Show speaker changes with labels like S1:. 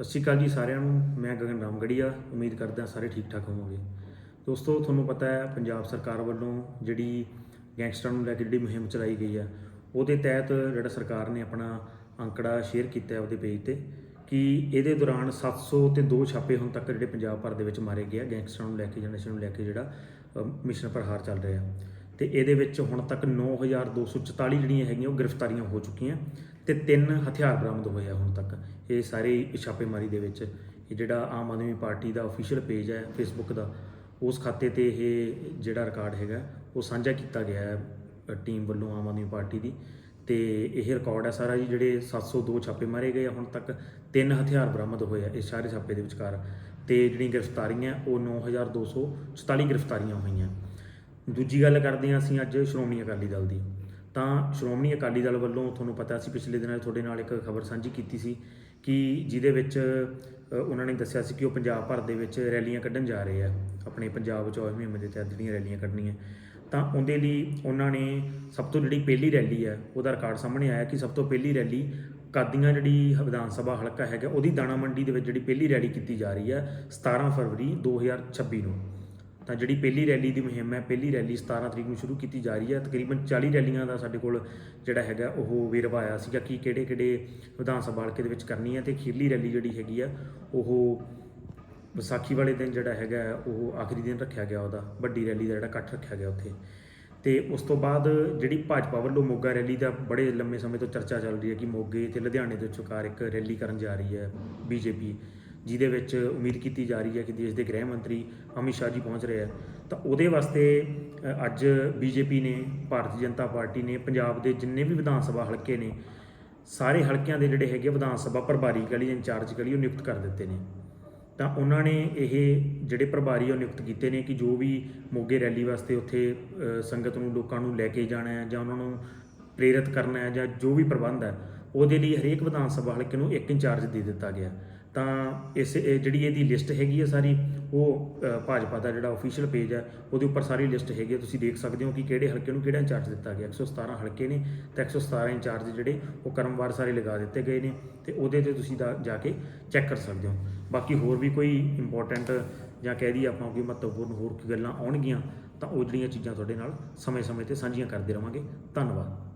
S1: ਸਤਿ ਸ਼੍ਰੀ ਅਕਾਲ ਜੀ ਸਾਰਿਆਂ ਨੂੰ। ਮੈਂ ਗਗਨ ਰਾਮਗੜੀਆ, ਉਮੀਦ ਕਰਦਾ ਸਾਰੇ ਠੀਕ ਠਾਕ ਹੋਵੋਗੇ। ਦੋਸਤੋ, ਤੁਹਾਨੂੰ ਪਤਾ ਹੈ, ਪੰਜਾਬ ਸਰਕਾਰ ਵੱਲੋਂ ਜਿਹੜੀ ਗੈਂਗਸਟਰਾਂ ਨੂੰ ਲੈ ਕੇ ਜਿਹੜੀ ਮੁਹਿੰਮ ਚਲਾਈ ਗਈ ਆ, ਉਹਦੇ ਤਹਿਤ ਜਿਹੜਾ ਸਰਕਾਰ ਨੇ ਆਪਣਾ ਅੰਕੜਾ ਸ਼ੇਅਰ ਕੀਤਾ ਹੈ ਉਹਦੇ ਪੇਜ ਤੇ ਕਿ ਇਹਦੇ ਦੌਰਾਨ 700 ਤੇ ਦੋ ਛਾਪੇ ਹੁਣ ਤੱਕ ਜਿਹੜੇ ਪੰਜਾਬ ਭਰ ਦੇ ਵਿੱਚ ਮਾਰੇ ਗਏ ਆ ਗੈਂਗਸਟਰਾਂ ਨੂੰ ਲੈ ਕੇ ਜਾਂ ਨਸ਼ੇ ਨੂੰ ਲੈ ਕੇ ਜਿਹੜਾ ਮਿਸ਼ਨ ਪ੍ਰਹਾਰ ਚੱਲ ਰਿਹਾ। ਤੇ ਇਹਦੇ ਵਿੱਚ ਹੁਣ ਤੱਕ 9244 ਜਿਹੜੀਆਂ ਹੈਗੀਆਂ, ਉਹ ਗ੍ਰਿਫਤਾਰੀਆਂ ਹੋ ਚੁੱਕੀਆਂ ਤੇ ਤਿੰਨ ਹਥਿਆਰ ਬਰਾਮਦ ਹੋਏ ਆ ਹੁਣ ਤੱਕ। ਇਹ ਸਾਰੇ ਛਾਪੇਮਾਰੀ ਦੇ ਵਿੱਚ ਇਹ ਜਿਹੜਾ ਆਮ ਆਦਮੀ ਪਾਰਟੀ ਦਾ ਅਫੀਸ਼ੀਅਲ ਪੇਜ ਹੈ ਫੇਸਬੁੱਕ ਦਾ, ਉਸ ਖਾਤੇ ਤੇ ਇਹ ਜਿਹੜਾ ਰਿਕਾਰਡ ਹੈਗਾ, ਉਹ ਸਾਂਝਾ ਕੀਤਾ ਗਿਆ ਹੈ ਟੀਮ ਵੱਲੋਂ ਆਮ ਆਦਮੀ ਪਾਰਟੀ ਦੀ। ਤੇ ਇਹ ਰਿਕਾਰਡ ਹੈ ਸਾਰਾ ਜੀ, ਜਿਹੜੇ 702 ਛਾਪੇ ਮਾਰੇ ਗਏ ਆ ਹੁਣ ਤੱਕ, ਤਿੰਨ ਹਥਿਆਰ ਬਰਾਮਦ ਹੋਏ ਆ ਇਹ ਸਾਰੇ ਛਾਪੇ ਦੇ ਵਿਚਕਾਰ। ਤੇ ਜਿਹੜੀਆਂ ਗ੍ਰਿਫਤਾਰੀਆਂ, ਉਹ 9244 ਗ੍ਰਿਫਤਾਰੀਆਂ ਹੋਈਆਂ। ਦੂਜੀ ਗੱਲ ਕਰਦੇ ਹਾਂ ਅਸੀਂ ਅੱਜ ਸ਼੍ਰੋਮਣੀ ਅਕਾਲੀ ਦਲ ਦੀ। ਤਾਂ ਸ਼੍ਰੋਮਣੀ ਅਕਾਲੀ ਦਲ ਵੱਲੋਂ ਤੁਹਾਨੂੰ ਪਤਾ ਸੀ ਪਿਛਲੇ ਦਿਨਾਂ ਤੁਹਾਡੇ ਨਾਲ ਇੱਕ ਖਬਰ ਸਾਂਝੀ ਕੀਤੀ ਸੀ ਕਿ ਜਿਹਦੇ ਵਿੱਚ ਉਹਨਾਂ ਨੇ ਦੱਸਿਆ ਸੀ ਕਿ ਉਹ ਪੰਜਾਬ ਭਰ ਦੇ ਵਿੱਚ ਰੈਲੀਆਂ ਕੱਢਣ ਜਾ ਰਹੇ ਆ। ਆਪਣੇ ਪੰਜਾਬ ਚੋਣ ਮਹੀਨੇ ਦੇ ਤਹਿਤ ਜਿਹੜੀਆਂ ਰੈਲੀਆਂ ਕੱਢਣੀਆਂ। ਤਾਂ ਉਹਦੇ ਲਈ ਉਹਨਾਂ ਨੇ ਸਭ ਤੋਂ ਜਿਹੜੀ ਪਹਿਲੀ ਰੈਲੀ ਹੈ ਉਹਦਾ ਰਿਕਾਰਡ ਸਾਹਮਣੇ ਆਇਆ ਕਿ ਸਭ ਤੋਂ ਪਹਿਲੀ ਰੈਲੀ ਕਾਦੀਆਂ ਜਿਹੜੀ ਵਿਧਾਨ ਸਭਾ ਹਲਕਾ ਹੈਗਾ, ਉਹਦੀ ਦਾਣਾ ਮੰਡੀ ਦੇ ਵਿੱਚ ਜਿਹੜੀ ਪਹਿਲੀ ਰੈਲੀ ਕੀਤੀ ਜਾ ਰਹੀ ਹੈ 17 ਫਰਵਰੀ 2026 ਨੂੰ। ਤਾਂ ਜਿਹੜੀ ਪਹਿਲੀ ਰੈਲੀ ਦੀ ਮੁਹਿੰਮ ਹੈ, ਪਹਿਲੀ ਰੈਲੀ 17 ਤਰੀਕ ਨੂੰ ਸ਼ੁਰੂ ਕੀਤੀ ਜਾ ਰਹੀ ਹੈ। ਤਕਰੀਬਨ 40 ਰੈਲੀਆਂ ਦਾ ਸਾਡੇ ਕੋਲ ਜਿਹੜਾ ਹੈਗਾ ਉਹ ਵੇਰਵਾ ਆਇਆ ਸੀਗਾ ਕਿ ਕਿਹੜੇ ਕਿਹੜੇ ਵਿਧਾਨ ਸਭਾ ਹਲਕੇ ਦੇ ਵਿੱਚ ਕਰਨੀ ਹੈ ਤੇ ਖੀਰਲੀ ਰੈਲੀ ਜਿਹੜੀ ਹੈਗੀ ਆ, ਉਹ ਵਿਸਾਖੀ ਵਾਲੇ ਦਿਨ ਜਿਹੜਾ ਹੈਗਾ ਉਹ ਆਖਰੀ ਦਿਨ ਰੱਖਿਆ ਗਿਆ ਉਹਦਾ, ਵੱਡੀ ਰੈਲੀ ਦਾ ਜਿਹੜਾ ਇਕੱਠ ਰੱਖਿਆ ਗਿਆ ਉੱਥੇ। ਤੇ ਉਸ ਤੋਂ ਬਾਅਦ ਜਿਹੜੀ ਭਾਜਪਾ ਵੱਲੋਂ ਮੋਗਾ ਰੈਲੀ ਦਾ ਬੜੇ ਲੰਮੇ ਸਮੇਂ ਤੋਂ ਚਰਚਾ ਚੱਲ ਰਹੀ ਹੈ ਕਿ ਮੋਗੇ ਤੇ ਲੁਧਿਆਣੇ ਦੇ ਵਿਚਕਾਰ ਇੱਕ ਰੈਲੀ ਕਰਨ ਜਾ ਰਹੀ ਹੈ ਬੀਜੇਪੀ। ਜਿਹਦੇ ਵਿੱਚ ਉਮੀਦ ਕੀਤੀ ਜਾ ਰਹੀ ਹੈ ਕਿ ਦੇਸ਼ ਦੇ ਗ੍ਰਹਿ ਮੰਤਰੀ ਅਮਿਤ ਸ਼ਾਹ ਜੀ ਪਹੁੰਚ ਰਹੇ ਆ। ਤਾਂ ਉਹਦੇ ਵਾਸਤੇ ਅ, ਅੱਜ ਬੀਜੇਪੀ ਨੇ ਭਾਰਤੀ ਜਨਤਾ ਪਾਰਟੀ ਨੇ ਪੰਜਾਬ ਦੇ ਜਿੰਨੇ ਵੀ ਵਿਧਾਨ ਸਭਾ ਹਲਕੇ ਨੇ ਸਾਰੇ ਹਲਕਿਆਂ ਦੇ ਜਿਹੜੇ ਹੈਗੇ ਵਿਧਾਨ ਸਭਾ ਪ੍ਰਭਾਰੀ ਕਲੀ ਇੰਚਾਰਜ ਕਲੀ ਉਹ ਨਿਯੁਕਤ ਕਰ ਦਿੱਤੇ ਨੇ। ਤਾਂ ਉਹਨਾਂ ਨੇ ਇਹ ਜਿਹੜੇ ਪ੍ਰਭਾਰੀ ਉਹ ਨਿਯੁਕਤ ਕੀਤੇ ਨੇ ਕਿ ਜੋ ਵੀ ਮੋਗੇ ਰੈਲੀ ਵਾਸਤੇ ਉੱਥੇ ਸੰਗਤ ਨੂੰ ਲੋਕਾਂ ਨੂੰ ਲੈ ਕੇ ਜਾਣਾ ਹੈ ਜਾਂ ਉਹਨਾਂ ਨੂੰ ਪ੍ਰੇਰਿਤ ਕਰਨਾ ਹੈ ਜਾਂ ਜੋ ਵੀ ਪ੍ਰਬੰਧ ਹੈ ਉਹਦੇ ਲਈ ਹਰੇਕ ਵਿਧਾਨ ਸਭਾ ਹਲਕੇ ਨੂੰ ਇੱਕ ਇੰਚਾਰਜ ਦੇ ਦਿੱਤਾ ਗਿਆ। ਤਾਂ ਇਸ, ਇਹ ਜਿਹੜੀ ਇਹਦੀ ਲਿਸਟ ਹੈਗੀ ਹੈ ਸਾਰੀ, ਉਹ ਭਾਜਪਾ ਦਾ ਜਿਹੜਾ ਅਫੀਸ਼ੀਅਲ ਪੇਜ ਹੈ ਉਹਦੇ ਉੱਪਰ ਸਾਰੀ ਲਿਸਟ ਹੈਗੀ ਹੈ ਤੁਸੀਂ ਦੇਖ ਸਕਦੇ ਹੋ ਕਿ ਕਿਹੜੇ ਹਲਕੇ ਨੂੰ ਕਿਹੜਾ ਇੰਚਾਰਜ ਦਿੱਤਾ ਗਿਆ। 117 ਹਲਕੇ ਨੇ ਤੇ 117 ਇੰਚਾਰਜ ਜਿਹੜੇ, ਉਹ ਕਰਮਵਾਰ ਸਾਰੇ ਲਗਾ ਦਿੱਤੇ ਗਏ ਨੇ ਤੇ ਉਹਦੇ ਤੇ ਤੁਸੀਂ ਦਾ- ਜਾ ਕੇ ਚੈੱਕ ਕਰ ਸਕਦੇ ਹੋ। ਬਾਕੀ ਹੋਰ ਵੀ ਕੋਈ ਇੰਪੋਰਟੈਂਟ ਜਾਂ ਕਹਿ ਦਈਏ ਆਪਾਂ ਕੋਈ ਮਹੱਤਵਪੂਰਨ ਹੋਰ ਕੋਈ ਗੱਲਾਂ ਆਉਣਗੀਆਂ, ਤਾਂ ਉਹ ਜਿਹੜੀਆਂ ਚੀਜ਼ਾਂ ਤੁਹਾਡੇ ਨਾਲ ਸਮੇਂ-ਸਮੇਂ ਤੇ ਸਾਂਝੀਆਂ ਕਰਦੇ ਰਵਾਂਗੇ। ਧੰਨਵਾਦ।